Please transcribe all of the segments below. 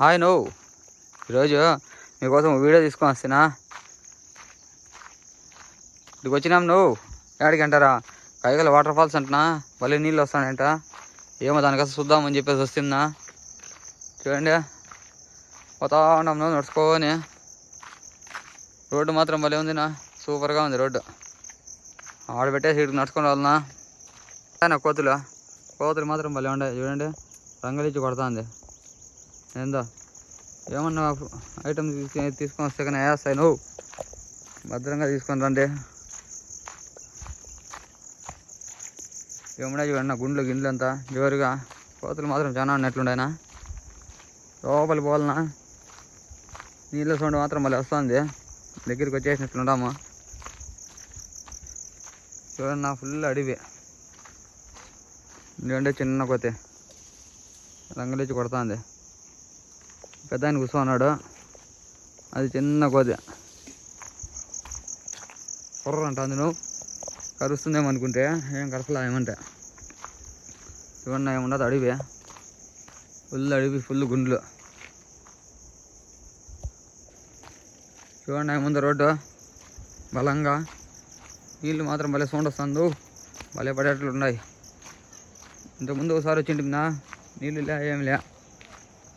Hi నువ్వు ఈరోజు మీకోసం వీడియో తీసుకొని వస్తున్నా. ఇక్కడికి వచ్చినాం నువ్వు ఏడికి అంటారా? కైగల వాటర్ ఫాల్స్ అంటున్నా. మళ్ళీ నీళ్ళు వస్తానంట ఏమో దానికోసం చూద్దామని చెప్పేసి వస్తున్నా. చూడండి. పోతా ఉన్నాం నువ్వు నడుచుకోని. రోడ్డు మాత్రం భలే ఉందినా. సూపర్గా ఉంది రోడ్డు. ఆడబెట్టేసి ఇక్కడికి నడుచుకొని వాళ్ళనా నా కోతులు? కోతులు మాత్రం భలే ఉండే. చూడండి. రంగులిచ్చి కొడుతుంది. ఏందో? ఏమన్నా ఐటమ్ తీసుకొని తీసుకొని వస్తే కానీ వేస్తాయి నువ్వు భద్రంగా తీసుకొని రండి. ఏమన్నా చూడండి నా గుండ్లు గిండ్లు అంతా. జోరుగా కోతలు మాత్రం చాలా ఉన్నట్లుండేనా లోపలి పోవాలనా నీళ్ళ సౌండ్ మాత్రం మళ్ళీ వస్తుంది. దగ్గరికి వచ్చేసినట్లుంటాము చూడండి నా ఫుల్ అడివి. ఎందుకంటే చిన్న కోతే. రంగులిచ్చి కొడుతుంది. పెద్దాయన కూర్చోన్నాడు. అది చిన్న కోతి కుర్ర అంటుంది నువ్వు కరుస్తుందేమో అనుకుంటే. ఏం కరసలా ఏమంటే. ఇవన్నా ఏముండదు అడివి. ఫుల్ అడివి ఫుల్ గుండ్లు. చూడండి ముందు రోడ్డు. బలంగా. నీళ్ళు మాత్రం భలే సౌండ్ వస్తుంది. భలే పడేట్లు ఉన్నాయి. ఇంతకుముందు ఒకసారి వచ్చింటుందా నీళ్ళు లే ఏం లే.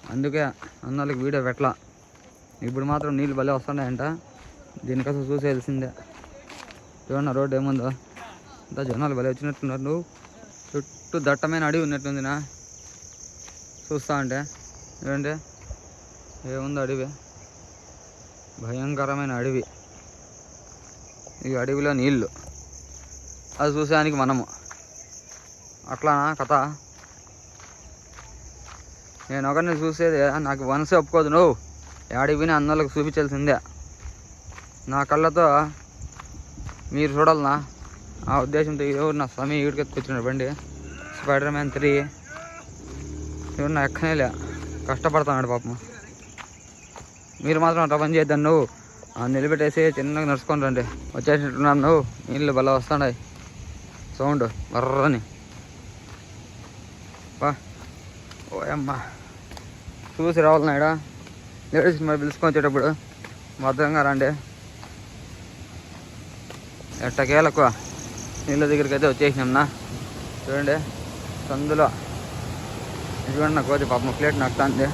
అందుకే అన్నోళ్ళకి వీడియో పెట్టలా. ఇప్పుడు మాత్రం నీళ్ళు భలే వస్తున్నాయంట. దీనికోసం తెలిసిందే చూడండి రోడ్డు ఏముందో? అంతా జనాలు భలే వచ్చినట్టున్నారు. నువ్వు చుట్టూ దట్టమైన అడవి ఉన్నట్టుందినా. చూస్తా అంటే. ఏంటంటే ఏముందో అడవి? భయంకరమైన అడవి. ఈ అడవిలో నీళ్ళు. అది చూసేదానికి మనము. అట్లానా కథ? నేను ఒకరిని చూసేది నాకు వనసే ఒప్పుకోదు. నువ్వు ఆడికి విని అందరికి చూపించాల్సిందే. నా కళ్ళతో మీరు చూడాలనా? ఆ ఉద్దేశంతో ఎవరు నా స్వామి ఈడికి ఎత్తుకొచ్చినాడు బండి. స్పైడర్ మ్యాన్ త్రీ ఎవరు నా ఎక్కనేలే కష్టపడుతున్నాడు పాపం. మీరు మాత్రం అట్లా పని చేద్దాను నువ్వు నిలబెట్టేసి చిన్నగా నడుచుకొని రండి. వచ్చేసినట్టున్నాను నువ్వు. నీళ్ళు భలే వస్తున్నాయి. సౌండ్ బర్రని. బా ఓయమ్మా. చూసి రావాలి నాయడా లేడీస్ మరి పిలుచుకొని వచ్చేటప్పుడు భద్రంగా రండి. ఎట్టకేలకు నీళ్ళ దగ్గరికి అయితే వచ్చేసినాంనా చూడండి సందులో. చూడండి నాకు కోతి పాపం ప్లేట్ నడుతుంది.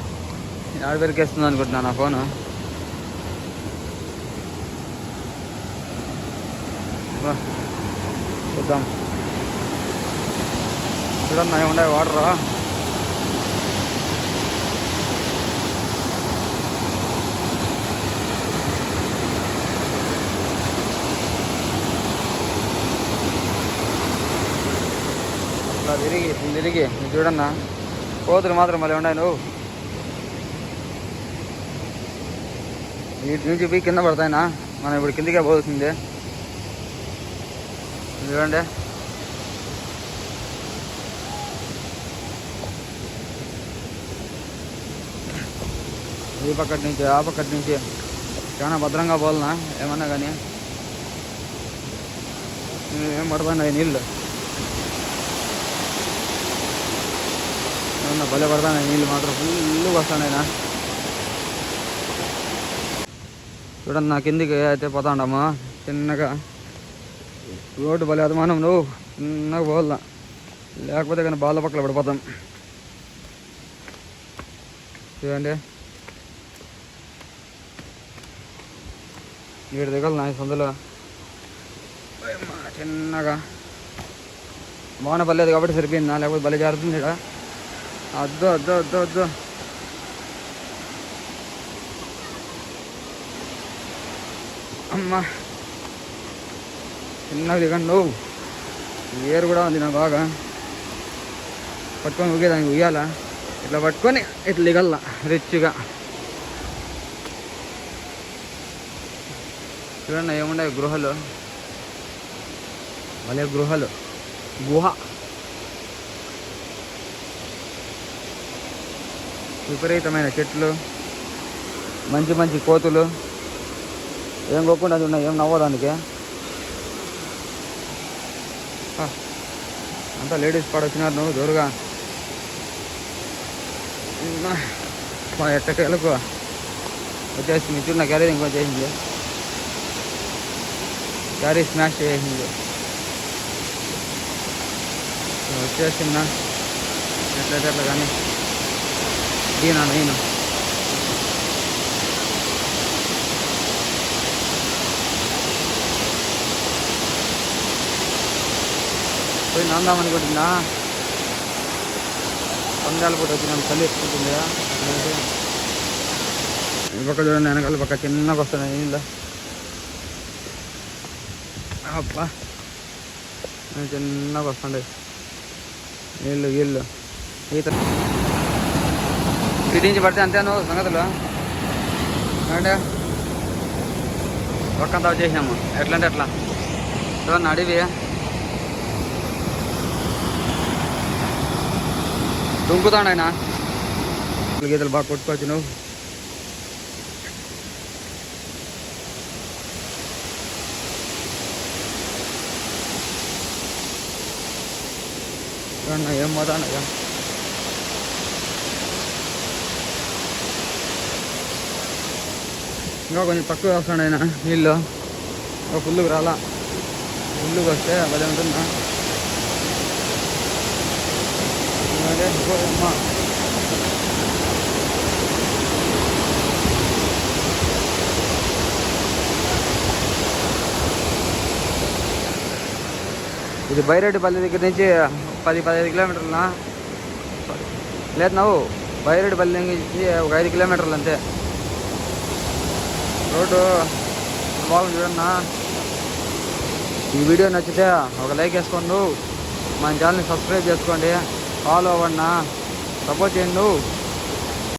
ఆడ పెరికేస్తుంది అనుకుంటున్నా నా ఫోను. చూద్దాం. చూడన్నా ఏముండే వాటర్? తిరిగి తిరిగి ఇది చూడన్నా. కోతులు మాత్రం మళ్ళీ ఉన్నాయి నువ్వు. వీటి నుంచి పోయి కింద పడతాయినా? మనం ఇప్పుడు కిందికే పోతుంది చూడండి. ఈ పక్కటి నుంచి ఆ పక్కటి నుంచి. చాలా భద్రంగా పోలనా ఏమన్నా కానీ. ఏం పడతాయి నీళ్ళు? ఏమన్నా భలే పడుతున్నాయి నీళ్ళు మాత్రం ఫుల్గా వస్తున్నాయినా చూడండి నా కిందికి అయితే పోతాండమ్మా చిన్నగా. రోడ్డు భలే అదమానం నువ్వు చిన్నగా పోల్దా లేకపోతే కానీ బాల పక్కల పడిపోతాం. చూడండి. ఏడు దిగలు నా సందులో చిన్నగా. వాన పర్లేదు కాబట్టి సరిపోయిందా. లేకపోతే భలే జారుతుంది ఇక్కడ అద్దు అద్దు అద్దు అద్దు. అమ్మా చిన్నగా దిగండి ఏరు కూడా ఉంది నా బాగా. పట్టుకొని ఊగేదానికి ఉయ్యాల. ఇట్లా పట్టుకొని ఇట్లా దిగల్లా రిచ్గా. చూడండి ఏముండే గృహలు? భలే గృహలు. గుహ. విపరీతమైన చెట్లు మంచి మంచి కోతులు. ఏం కోకుండా అది ఉన్నాయి ఏం నవ్వదానికి అంతా లేడీస్ పడొచ్చినారు నువ్వు దూరుగా మా ఎట్టకేలకు వచ్చేసింది చూడు నా క్యారీ ఇంకో చేసింది. క్యారీ స్మాష్ చేసింది. వచ్చేసిందా? ఎట్లయితే అట్లా కానీ. దీనా నేను. పోయి నాందాం అనుకుంటున్నా పందాలు కూడా వచ్చినాం చలి ఎక్కుంటుంది ఈ పక్క చూడండి వెనకాల పక్క చిన్నగా వస్తున్నాయి నీళ్ళు. అబ్బా చిన్నగా వస్తుండే. నీళ్ళు గీళ్ళు ఈత. ఇటు పడితే అంతేను సంగతులు? అంటే ఒక్కంతా వచ్చేసాము ఎట్లా అంటే ఎట్లా చూడండి అడివి? దుంకుతాడు ఆయన గీతలు బాగా కొట్టుకోవచ్చు నువ్వు చూడండి ఏం పోతాడు ఇంకా కొంచెం తక్కువ వస్తాడు ఆయన నీళ్ళు. ఇంకా ఫుల్కి రాలా. ఫుల్కి వస్తే భలే ఉంటుందా ఇది బైరెడ్డిపల్లి దగ్గర నుంచి పది పదిహేను కిలోమీటర్లా? లేదు నువ్వు. బైరెడ్డిపల్లి నుంచి ఒక ఐదు కిలోమీటర్లు అంతే. రోడ్డు బాగా చూడన్నా ఈ వీడియో నచ్చితే ఒక లైక్ వేసుకోండు. మన ఛానల్ని సబ్స్క్రైబ్ చేసుకోండి. ఫాలో అవ్వండి. సపోర్ట్ చేయండు.